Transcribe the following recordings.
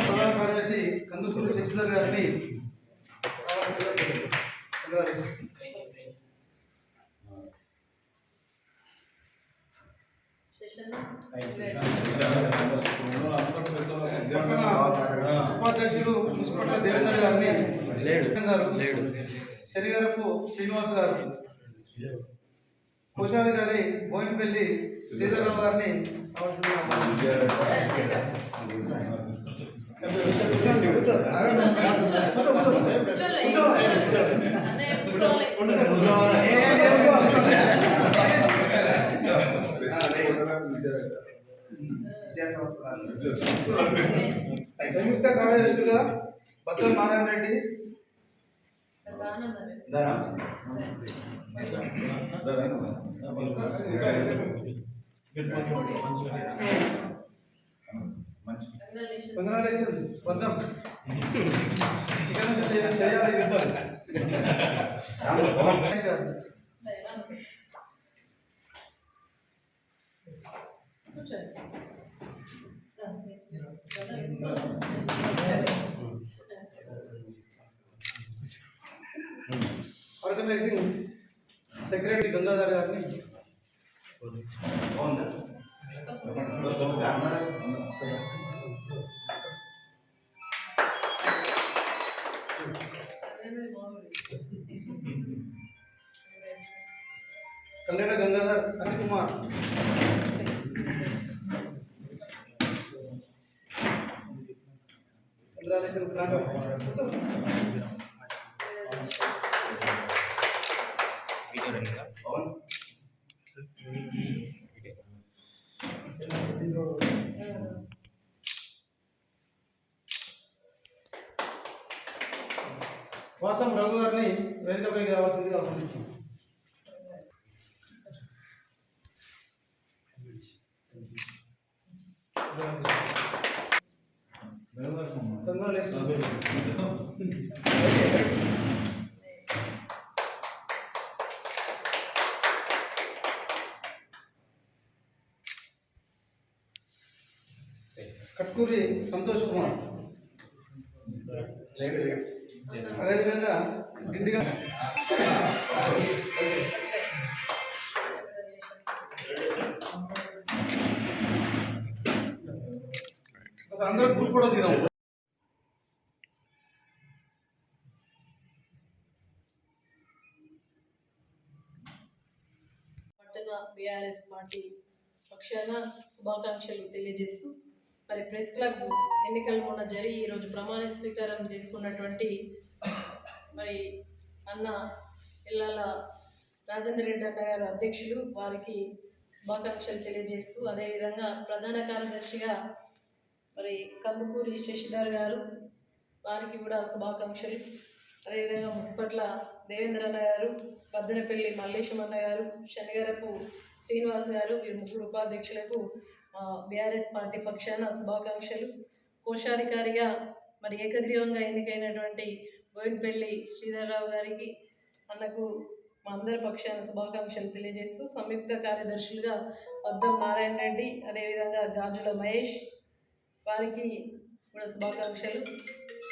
ప్రధాన కార్యదర్శి కందుకూరు శశిధర్ గారిని ఉపాధ్యక్షులు మున్సిపల్ దేవేందర్ గారిని గారు శనిగారపు శ్రీనివాస్ గారు కోశాధికారి బోయినపల్లి శ్రీధరరావు గారిని సంయుక్త కార్యదర్శులుగా బద్దం నారాయణ రెడ్డి. నుంచి చేయాలి, చేయాలి ఇద్దరు. రమేష్ గారు. ఆర్గనైజింగ్ సెక్రటరీ గంగాధర్ గారిని. కన్నడ గంగాధర్ అనిల్ కుమార్. అనికుమార్ కంగ్రాచులేషన్ వాసం రఘు గారిని వేదికపైకి రావాల్సిందిగా ఆహ్వానిస్తున్నాం కంగ్రాచులేషన్ కట్కూరి సంతోష్ కుమార్. అదేవిధంగా దిండిగా అసలు అందరూ గ్రూప్ కూడా దిగుదాం బీఆర్ఎస్ పార్టీ పక్షాన శుభాకాంక్షలు తెలియజేస్తూ మరి ప్రెస్ క్లబ్ ఎన్నికలు మొన్న జరిగి ఈరోజు ప్రమాణ స్వీకారం చేసుకున్నటువంటి మరి అన్న ఇళ్ళల రాజేందర్ రెడ్డి అన్న గారు అధ్యక్షులు వారికి శుభాకాంక్షలు తెలియజేస్తూ అదేవిధంగా ప్రధాన కార్యదర్శిగా మరి కందుకూరి శశిధర్ గారు వారికి కూడా శుభాకాంక్షలు. అదేవిధంగా ముస్పట్ల దేవేంద్ర అన్న గారు పద్దనపల్లి మల్లేశం అన్న గారు శనిగారపు శ్రీనివాస్ గారు వీరు ముగ్గురు ఉపాధ్యక్షులకు బీఆర్ఎస్ పార్టీ పక్షాన శుభాకాంక్షలు. కోశాధికారిగా మరి ఏకగ్రీవంగా ఎన్నికైనటువంటి బోయినపల్లి శ్రీధర్రావు గారికి అన్నకు మా అందరి పక్షాన శుభాకాంక్షలు తెలియజేస్తూ సంయుక్త కార్యదర్శులుగా వద్దం నారాయణ రెడ్డి అదేవిధంగా గాజుల మహేష్ వారికి కూడా శుభాకాంక్షలు.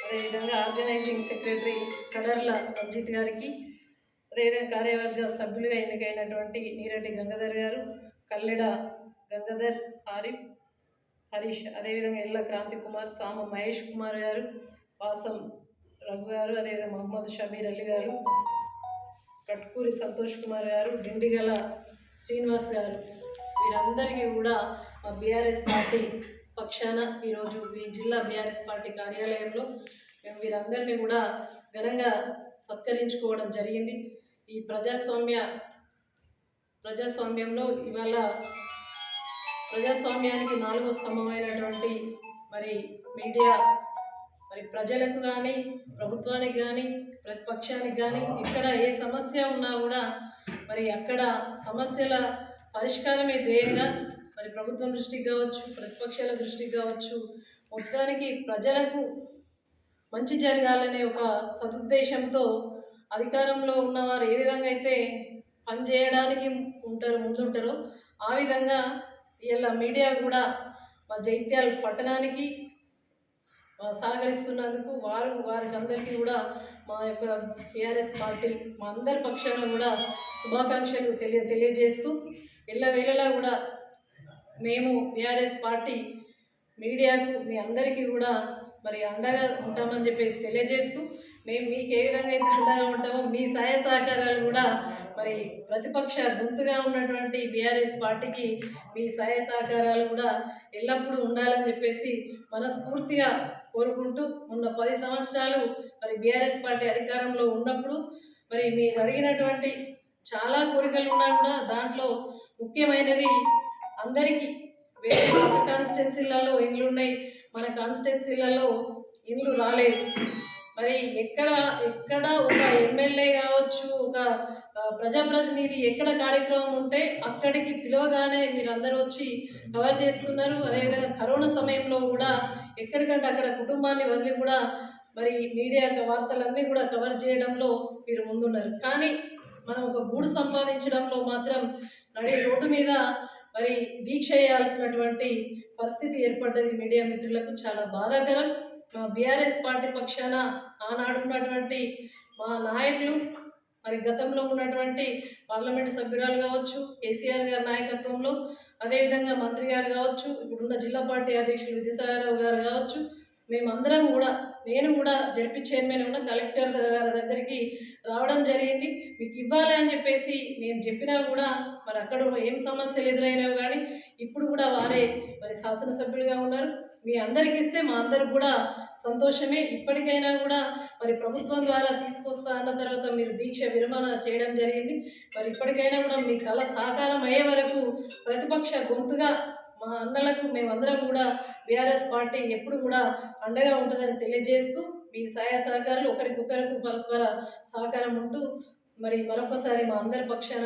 అదేవిధంగా ఆర్గనైజింగ్ సెక్రటరీ కడర్ల రంజిత్ గారికి అదేవిధంగా కార్యవర్గ సభ్యులుగా ఎన్నికైనటువంటి నీరెడ్డి గంగాధర్ గారు కల్లెడ గంగాధర్ ఆరిఫ్ హరీష్ అదేవిధంగా ఎల్ల క్రాంతి కుమార్ సామ మహేష్ కుమార్ గారు వాసం రఘు గారు అదేవిధంగా మహమ్మద్ షబీర్ అలీ గారు కట్కూరి సంతోష్ కుమార్ గారు డిండిగల శ్రీనివాస్ గారు. వీరందరికీ కూడా మా బీఆర్ఎస్ పార్టీ పక్షాన ఈరోజు ఈ జిల్లా బీఆర్ఎస్ పార్టీ కార్యాలయంలో మేము వీరందరినీ కూడా ఘనంగా సత్కరించుకోవడం జరిగింది. ఈ ప్రజాస్వామ్య ప్రజాస్వామ్యంలో ఇవాళ ప్రజాస్వామ్యానికి నాలుగో స్తంభమైనటువంటి మరి మీడియా మరి ప్రజలకు కానీ ప్రభుత్వానికి కానీ ప్రతిపక్షానికి కానీ ఇక్కడ ఏ సమస్య ఉన్నా కూడా మరి అక్కడ సమస్యల పరిష్కారమే ధ్యేయంగా మరి ప్రభుత్వం దృష్టికి కావచ్చు ప్రతిపక్షాల దృష్టికి కావచ్చు మొత్తానికి ప్రజలకు మంచి జరగాలనే ఒక సదుద్దేశంతో అధికారంలో ఉన్నవారు ఏ విధంగా అయితే పనిచేయడానికి ఉంటారు ముందుంటారో ఆ విధంగా ఇలా మీడియా కూడా మా జైత్యాల పట్టణానికి సహకరిస్తున్నందుకు వారు వారికి అందరికీ కూడా మా యొక్క టీఆర్ఎస్ పార్టీ మా అందరి పక్షాలను కూడా శుభాకాంక్షలు తెలియ తెలియజేస్తూ ఎల్లవేళలా కూడా మేము బీఆర్ఎస్ పార్టీ మీడియాకు మీ అందరికీ కూడా మరి అండగా ఉంటామని చెప్పేసి తెలియజేస్తూ మేము మీకు ఏ విధంగా అయితే అండగా ఉంటామో మీ సహాయ సహకారాలు కూడా మరి ప్రతిపక్ష గొంతుగా ఉన్నటువంటి బీఆర్ఎస్ పార్టీకి మీ సహాయ సహకారాలు కూడా ఎల్లప్పుడూ ఉండాలని చెప్పేసి మనస్ఫూర్తిగా కోరుకుంటూ ఉన్న పది సంవత్సరాలు మరి బీఆర్ఎస్ పార్టీ అధికారంలో ఉన్నప్పుడు మరి మీరు అడిగినటువంటి చాలా కోరికలు ఉన్నా కూడా దాంట్లో ముఖ్యమైనది అందరికీ వేరే కొత్త కాన్స్టిట్యున్సీలలో ఇండ్లు ఉన్నాయి మన కాన్స్టిట్యున్సీలలో ఇండ్లు రాలేదు. మరి ఎక్కడ ఎక్కడ ఒక ఎమ్మెల్యే కావచ్చు ఒక ప్రజాప్రతినిధి ఎక్కడ కార్యక్రమం ఉంటే అక్కడికి పిలవగానే మీరు అందరూ వచ్చి కవర్ చేస్తున్నారు. అదేవిధంగా కరోనా సమయంలో కూడా ఎక్కడికంటే అక్కడ కుటుంబాన్ని వదిలి కూడా మరి మీడియా వార్తలన్నీ కూడా కవర్ చేయడంలో మీరు ముందున్నారు. కానీ మనం ఒక గూడు సంపాదించడంలో మాత్రం నడి రోడ్డు మీద మరి దీక్ష చేయాల్సినటువంటి పరిస్థితి ఏర్పడ్డది మీడియా మిత్రులకు చాలా బాధాకరం. మా బీఆర్ఎస్ పార్టీ పక్షాన ఆనాడు ఉన్నటువంటి మా నాయకులు మరి గతంలో ఉన్నటువంటి పార్లమెంట్ సభ్యురాలు కావచ్చు కేసీఆర్ గారి నాయకత్వంలో అదేవిధంగా మంత్రి గారు కావచ్చు ఇప్పుడున్న జిల్లా పార్టీ అధ్యక్షులు విద్యాసాగరరావు గారు కావచ్చు మేమందరం కూడా నేను కూడా జడ్పీ చైర్మన్ ఉన్న కలెక్టర్ గారి దగ్గరికి రావడం జరిగింది. మీకు ఇవ్వాలి అని చెప్పేసి నేను చెప్పినా కూడా మరి అక్కడ ఏం సమస్యలు ఎదురైనావు కానీ ఇప్పుడు కూడా వారే మరి శాసనసభ్యులుగా ఉన్నారు. మీ అందరికి ఇస్తే మా అందరికి కూడా సంతోషమే. ఇప్పటికైనా కూడా మరి ప్రభుత్వం ద్వారా తీసుకొస్తా అన్న తర్వాత మీరు దీక్ష విరమణ చేయడం జరిగింది. మరి ఇప్పటికైనా కూడా మీ కళ సాకారం అయ్యే వరకు ప్రతిపక్ష గొంతుగా మా అన్నలకు మేమందరం కూడా బీఆర్ఎస్ పార్టీ ఎప్పుడు కూడా అండగా ఉంటుందని తెలియజేస్తూ మీ సహాయ సహకారాలు ఒకరికొకరికి పరస్పర సహకారం ఉంటూ మరి మరొకసారి మా అందరి పక్షాన